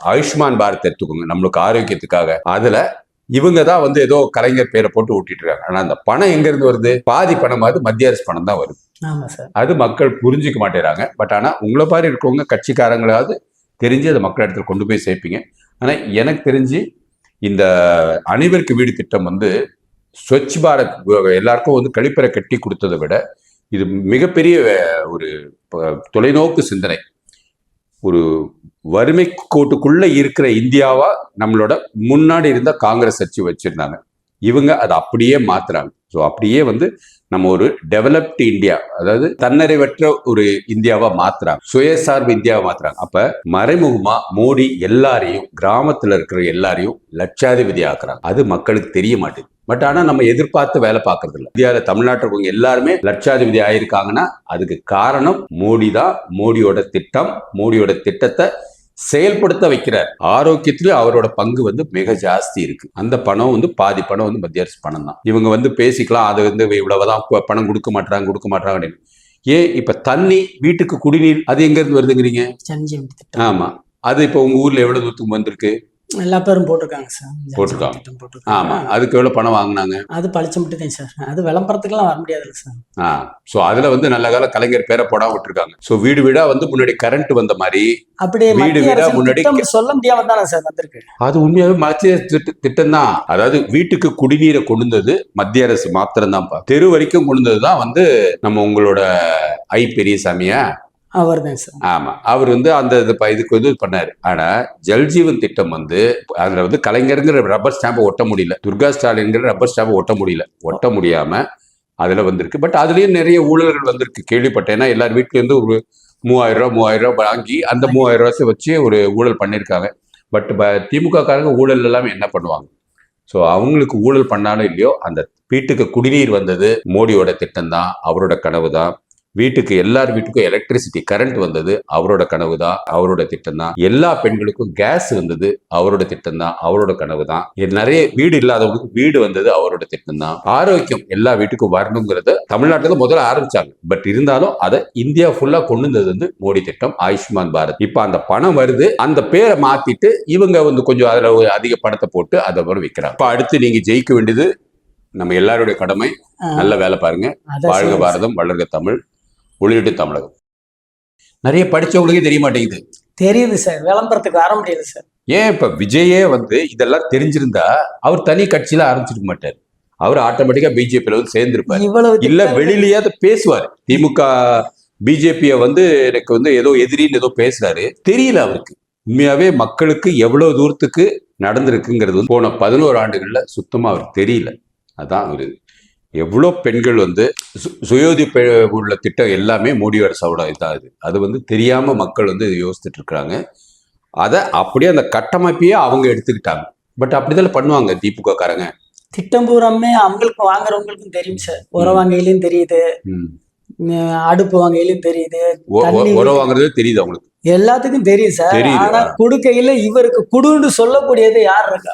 ஆயுஷ்மான் பாரத் எடுத்துக்கோங்க நம்மளுக்கு ஆரோக்கியத்துக்காக. அதுல இவங்க தான் வந்து ஏதோ கலைஞர் பேரை போட்டு ஊட்டிட்டு இருக்காங்க ஆனா அந்த பணம் எங்க இருந்து வருது? பாதி பணமாவது மத்திய அரசு பணம் தான் வருது. அது மக்கள் புரிஞ்சுக்க மாட்டேறாங்க. பட் ஆனா உங்களை மாதிரி இருக்கவங்க கட்சிக்காரங்களாவது தெரிஞ்சு அதை மக்கள் இடத்துல கொண்டு போய் சேர்ப்பீங்க. ஆனா எனக்கு தெரிஞ்சு இந்த அனைவருக்கு வீடு திட்டம் வந்து ஸ்வச் பாரத் எல்லாருக்கும் வந்து கழிப்பறை கட்டி கொடுத்ததை விட இது மிகப்பெரிய ஒரு தொலைநோக்கு சிந்தனை. ஒரு வறுமை கோட்டுக்குள்ளே இருக்கிற இந்தியாவாக நம்மளோட முன்னாடி இருந்த காங்கிரஸ் கட்சி வச்சுருந்தாங்க. இவங்க அதை அப்படியே மாத்துறாங்க. ஸோ அப்படியே வந்து நம்ம ஒரு டெவலப்டு இந்தியா அதாவது தன்னிறைவற்ற ஒரு இந்தியாவா மாத்துறாங்க. சுயசார்பு இந்தியாவை மாத்துறாங்க. அப்ப மறைமுகமா மோடி எல்லாரையும் கிராமத்துல இருக்கிற எல்லாரையும் லட்சாதிபதி ஆக்குறாங்க. அது மக்களுக்கு தெரிய மாட்டேங்குது. பட் ஆனா நம்ம எதிர்பார்த்து வேலை பார்க்கறது இல்லை இந்தியாவில் தமிழ்நாட்டில் இருக்கவங்க எல்லாருமே லட்சாதிபதி ஆயிருக்காங்கன்னா அதுக்கு காரணம் மோடி தான் மோடியோட திட்டம் மோடியோட திட்டத்தை செயல்படுத்த வைக்கிறார். ஆரோக்கியத்திலும் அவரோட பங்கு வந்து மிக ஜாஸ்தி இருக்கு. அந்த பணம் வந்து பாதி பணம் வந்து மத்திய அரசு பணம் தான் இவங்க வந்து பேசிக்கலாம் அது வந்து இவ்வளவுதான் பணம் கொடுக்க மாட்டாங்க கொடுக்க மாட்டாங்க அப்படின்னு. ஏன் இப்ப தண்ணி வீட்டுக்கு குடிநீர் அது எங்க இருந்து வருதுங்கிறீங்க? ஆமா. அது இப்ப உங்க ஊர்ல எவ்வளவு தூரத்துக்கு வந்திருக்கு? எல்லா பேரும் போட்டிருக்காங்க சார். போட்டிருக்காங்க. திட்டம் ஆமா போட்டிருக்காங்க அதுக்கு எவ்வளவு பணம் வாங்கினாங்க? அது பழிச்சு மட்டும் சார். அது விளம்பரத்துக்குலாம் வர முடியாதுல்ல சார். ஆ ஸோ அதுல வந்து நல்ல கால கலைஞர் பேரை போடாம விட்டுருக்காங்க. ஸோ வீடு வீடா வந்து முன்னாடி கரண்ட் வந்த மாதிரி அப்படியே வீடு வீடா முன்னாடி சொல்ல முடியாம தானே சார் வந்திருக்கு. அது உண்மையாவே மத்திய திட்ட திட்டம் தான் அதாவது வீட்டுக்கு குடிநீரை கொண்டு மத்திய அரசு மாத்திரம் தான் தெரு வரைக்கும் கொண்டு தான் வந்து நம்ம உங்களோட ஐ பெரியசாமியா அவர் தான் சார். ஆமா. அவர் வந்து அந்த இது இதுக்கு வந்து பண்ணாரு. ஆனா ஜல்ஜீவன் திட்டம் வந்து அதுல வந்து கலைஞருங்கிற ரப்பர் ஸ்டாம்பை ஒட்ட முடியல. துர்கா ஸ்டாலின்ங்கிற ரப்பர் ஸ்டாம்பை ஒட்ட முடியல. ஒட்ட முடியாம அதுல வந்திருக்கு. பட் அதுலயும் நிறைய ஊழல்கள் வந்திருக்கு. கேள்விப்பட்டேன். எல்லார் வீட்லேருந்து ஒரு மூவாயிரம் ரூபா மூவாயிரம் ரூபா வாங்கி அந்த மூவாயிரம் ரூபாய் வச்சு ஒரு ஊழல் பண்ணியிருக்காங்க பட் திமுக காரங்க ஊழல் எல்லாமே என்ன பண்ணுவாங்க? ஸோ அவங்களுக்கு ஊழல் பண்ணாலும் இல்லையோ அந்த வீட்டுக்கு குடிநீர் வந்தது மோடியோட திட்டம் தான் அவரோட கனவு தான் வீட்டுக்கு எல்லார் வீட்டுக்கும் எலக்ட்ரிசிட்டி கரண்ட் வந்தது அவரோட கனவு தான் அவரோட திட்டம் தான். எல்லா பெண்களுக்கும் கேஸ் வந்தது அவரோட திட்டம் தான் அவரோட கனவு தான். நிறைய வீடு இல்லாதவங்களுக்கு வீடு வந்தது அவரோட திட்டம் தான். ஆரோக்கியம் எல்லா வீட்டுக்கும் வரணுங்கிறத தமிழ்நாட்டுல முதல்ல ஆரம்பிச்சாங்க. பட் இருந்தாலும் அதை இந்தியா ஃபுல்லா கொண்டு வந்தது வந்து மோடி திட்டம் ஆயுஷ்மான் பாரத். இப்ப அந்த பணம் வருது அந்த பேரை மாத்திட்டு இவங்க வந்து கொஞ்சம் அதுல அதிக பணத்தை போட்டு அதை வர விற்கிறாங்க இப்ப அடுத்து நீங்க ஜெயிக்க வேண்டியது நம்ம எல்லாருடைய கடமை. நல்ல வேலை பாருங்க. வாழ்க. பாரதம் வளர்க தமிழ். ஒளியிட்டு தமிழகம். நிறைய படிச்சவங்களுக்கே தெரிய மாட்டேங்குது. தெரியுது சார். விளம்பரத்துக்கு வர முடியுது சார். ஏன் இப்ப விஜயே வந்து இதெல்லாம் தெரிஞ்சிருந்தா அவர் தனி கட்சியில ஆரம்பிச்சிருக்க மாட்டார். அவர் ஆட்டோமேட்டிக்கா பிஜேபியில வந்து சேர்ந்திருப்பாரு. இவ்வளவு இல்ல திட்டங்கள். வெளியிலேயாவது பேசுவார். திமுக பிஜேபிய வந்து எனக்கு வந்து ஏதோ எதிரின்னு ஏதோ பேசுறாரு. தெரியல அவருக்கு. உண்மையாவே மக்களுக்கு எவ்வளவு தூரத்துக்கு நடந்திருக்குங்கிறது வந்து போன பதினோரு ஆண்டுகள்ல சுத்தமா அவருக்கு தெரியல. அதான் ஒரு எவ்வளோ பெண்கள் வந்து சு- சுயோதி பெ- உள்ள திட்டம் எல்லாமே மோடி அரசோட இதாக இது. அது வந்து தெரியாம மக்கள் வந்து யோசிச்சுட்டு இருக்கிறாங்க அதை அப்படியே அந்த கட்டமைப்பையே அவங்க எடுத்துக்கிட்டாங்க. பட் அப்படிதான் பண்ணுவாங்க திமுக காரங்க திட்டம் பூராமே அவங்களுக்கு வாங்குறவங்களுக்கும் தெரியும் சார். உரம் வாங்கையிலயும் தெரியுது. அடுப்பு வாங்கையிலயும் தெரியுது. உரம் வாங்குறது தெரியுது அவங்களுக்கு. எல்லாத்துக்கும் தெரியும் சார். ஆனா கொடுக்கையில இவருக்கு குடுன்னு சொல்லக்கூடியது யார் இருக்கா?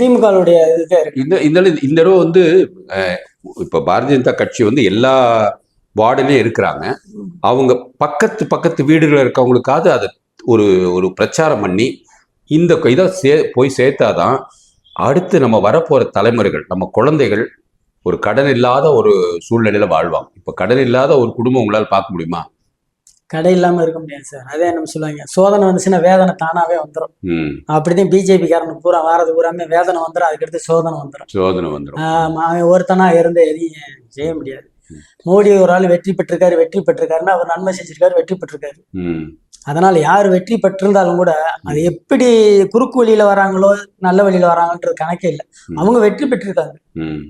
திமுகவுடைய இதுதான் இந்த இந்த இந்த தடவை வந்து இப்ப பாரதிய ஜனதா கட்சி வந்து எல்லா வார்டுலயும் இருக்கிறாங்க. அவங்க பக்கத்து பக்கத்து வீடுகளில் இருக்கவங்களுக்காவது அதை ஒரு ஒரு பிரச்சாரம் பண்ணி இந்த இதை சே போய் சேர்த்தாதான் அடுத்து நம்ம வரப்போகிற தலைமுறைகள் நம்ம குழந்தைகள் ஒரு கடன் இல்லாத ஒரு சூழ்நிலையில் வாழ்வாங்க. இப்போ கடன் இல்லாத ஒரு குடும்பம் உங்களால் பார்க்க முடியுமா? கடை இல்லாம இருக்க முடியாது சார். அதே நம்ம சொல்லுவாங்க சோதனை வந்துச்சுன்னா வேதனை தானாவே வந்துடும் அப்படிதான் பிஜேபி காரனுக்கு பூரா வாரது பூராமே வேதனை வந்துடும் அதுக்கடுத்து சோதனை வந்துடும் சோதனை வந்துடும் ஆமா, அவன் ஒருத்தனா இருந்து எதையும் செய்ய முடியாது. மோடி ஒரு ஆள் வெற்றி பெற்றிருக்காரு வெற்றி பெற்றிருக்காருன்னா அவர் நன்மை செஞ்சிருக்காரு வெற்றி பெற்றிருக்காரு. அதனால யார் வெற்றி பெற்றிருந்தாலும் கூட அது எப்படி குறுக்கு வழியில வராங்களோ நல்ல வழியில வராங்கன்றது கணக்கே இல்லை. அவங்க வெற்றி பெற்றிருக்காங்க.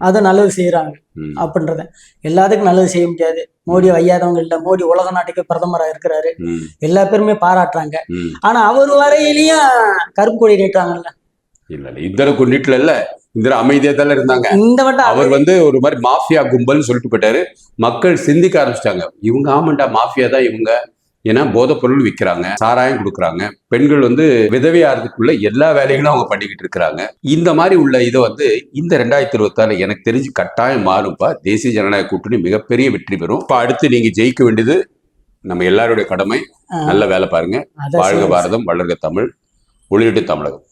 அதை நல்லது செய்யறாங்க அப்படின்றத. எல்லாத்துக்கும் நல்லது செய்ய முடியாது. மோடி வையாதவங்க இல்ல மோடி உலக நாட்டுக்கு பிரதமரா இருக்கிறாரு. எல்லா பேருமே பாராட்டுறாங்க. ஆனா அவர் வரையிலையும் கருப்பு கொடி நீட்டுறாங்கல்ல இல்ல இல்ல. இந்த கொண்டுட்டுல இல்ல. இந்த அமைதியா தானே இருந்தாங்க. இந்த வட்டம் அவர் வந்து ஒரு மாதிரி மாஃபியா கும்பல்னு சொல்லிட்டு போயிட்டாரு. மக்கள் சிந்திக்க ஆரம்பிச்சிட்டாங்க. இவங்க ஆமாண்டா மாஃபியா தான் இவங்க. ஏன்னா போதைப் பொருள் விற்கிறாங்க சாராயம் கொடுக்குறாங்க. பெண்கள் வந்து விதவையாகிறதுக்குள்ள எல்லா வேலைகளும் அவங்க பண்ணிக்கிட்டு இருக்கிறாங்க. இந்த மாதிரி உள்ள இதை வந்து இந்த ரெண்டாயிரத்தி இருபத்தாறு எனக்கு தெரிஞ்சு கட்டாயம் மாறும்ப்பா தேசிய ஜனநாயக கூட்டணி மிகப்பெரிய வெற்றி பெறும். இப்போ அடுத்து நீங்க ஜெயிக்க வேண்டியது நம்ம எல்லாருடைய கடமை. நல்ல வேலை பாருங்க. வாழ்க. பாரதம் வளர்க தமிழ் ஒளிரிட்டு தமிழகம்.